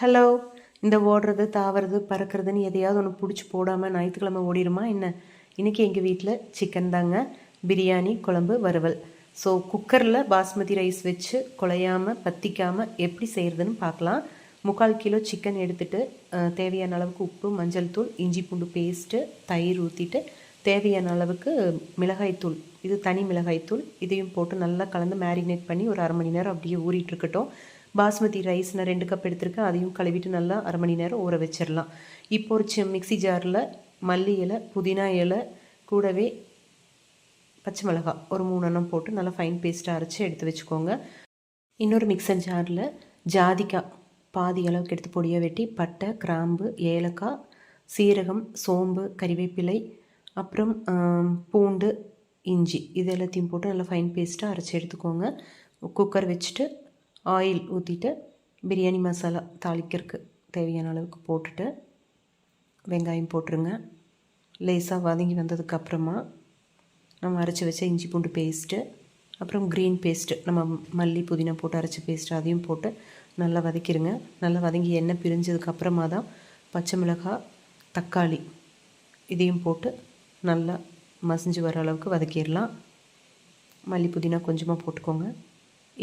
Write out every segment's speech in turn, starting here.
Hello இந்த ஓடுறது தாவறது பறக்கிறதுன்னு எதையாவது ஒன்று பிடிச்சி போடாமல் ஞாயிற்றுக்கிழமை ஓடிடுமா என்ன? இன்றைக்கி எங்கள் வீட்டில் சிக்கன் தாங்க. பிரியாணி குழம்பு வறுவல். ஸோ குக்கரில் பாஸ்மதி ரைஸ் வச்சு குழையாமல் பற்றிக்காமல் எப்படி செய்கிறதுன்னு பார்க்கலாம். முக்கால் கிலோ சிக்கன் எடுத்துகிட்டு தேவையான அளவுக்கு உப்பு மஞ்சள் தூள் இஞ்சி பூண்டு பேஸ்ட்டு தயிர் ஊற்றிட்டு தேவையான அளவுக்கு மிளகாய்த்தூள் இது தனி மிளகாய்த்தூள் இதையும் போட்டு நல்லா கலந்து மேரினேட் பண்ணி ஒரு அரை மணி நேரம் அப்படியே ஊறிட்டு இருக்கட்டும். பாஸ்மதி ரைஸ் நான் ரெண்டு கப் எடுத்திருக்கேன். அதையும் கழுவிட்டு நல்லா அரை மணி நேரம் ஊற வச்சிடலாம் இப்போ ஒரு சி மிக்சி ஜாரில் மல்லி இலை புதினா இலை கூடவே பச்சை மிளகா ஒரு மூணு எண்ணம் போட்டு நல்லா ஃபைன் பேஸ்ட்டாக அரைச்சி எடுத்து வச்சுக்கோங்க. இன்னொரு மிக்சர் ஜாரில் ஜாதிக்காய் பாதி அளவுக்கு எடுத்து பொடியாக வெட்டி பட்டை கிராம்பு ஏலக்காய் சீரகம் சோம்பு கறிவேப்பிலை அப்புறம் பூண்டு இஞ்சி இது எல்லாத்தையும் போட்டு நல்லா ஃபைன் பேஸ்ட்டாக அரைச்சி எடுத்துக்கோங்க. குக்கர் வச்சுட்டு ஆயில் ஊற்றிட்டு பிரியாணி மசாலா தாளிக்கிறதுக்கு தேவையான அளவுக்கு போட்டுட்டு வெங்காயம் போட்டுருங்க. லேசாக வதங்கி வந்ததுக்கப்புறமா நம்ம அரைச்சி வச்ச இஞ்சி பூண்டு பேஸ்ட்டு அப்புறம் க்ரீன் பேஸ்ட்டு நம்ம மல்லி புதினா போட்டு அரைச்ச பேஸ்ட்டு அதையும் போட்டு நல்லா வதக்கிடுங்க நல்லா வதங்கி எண்ணெய் பிரிஞ்சதுக்கப்புறமா தான் பச்சை மிளகாய் தக்காளி இதையும் போட்டு நல்லா மசிஞ்சு வர அளவுக்கு வதக்கிடலாம். மல்லி புதினா கொஞ்சமாக போட்டுக்கோங்க.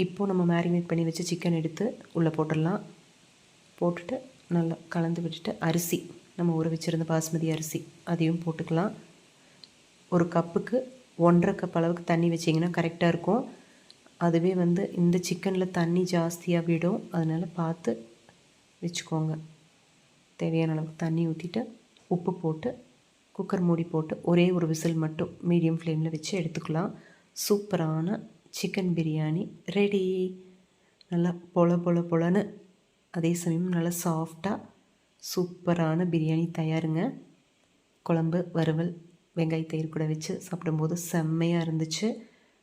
இப்போது நம்ம மேரினேட் பண்ணி வச்சு சிக்கன் எடுத்து உள்ளே போட்டுடலாம். போட்டுட்டு நல்லா கலந்து விட்டுட்டு அரிசி நம்ம ஊற வச்சுருந்த பாஸ்மதி அரிசி அதையும் போட்டுக்கலாம். ஒரு கப்புக்கு ஒன்றரை கப் அளவுக்கு தண்ணி வச்சிங்கன்னா கரெக்டாக இருக்கும். அதுவே வந்து இந்த சிக்கனில் தண்ணி ஜாஸ்தியாக விடும். அதனால் பார்த்து வச்சுக்கோங்க. தேவையான அளவுக்கு தண்ணி ஊற்றிட்டு உப்பு போட்டு குக்கர் மூடி போட்டு ஒரே ஒரு விசில் மட்டும் மீடியம் ஃப்ளேமில் வச்சு எடுத்துக்கலாம். சூப்பரான சிக்கன் பிரியாணி ரெடி. நல்லா பொல பொல பொலன்னு அதே சமயம் நல்லா சாஃப்டாக சூப்பரான பிரியாணி தயாருங்க. குழம்பு வறுவல் வெங்காய தயிர் கூட வச்சு சாப்பிடும்போது செம்மையாக இருந்துச்சு.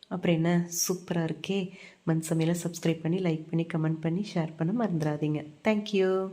அப்புறம் என்ன? சூப்பராக இருக்கே. மண் சமையலை சப்ஸ்கிரைப் பண்ணி லைக் பண்ணி கமெண்ட் பண்ணி ஷேர் பண்ண மறந்துடாதீங்க. தேங்க்யூ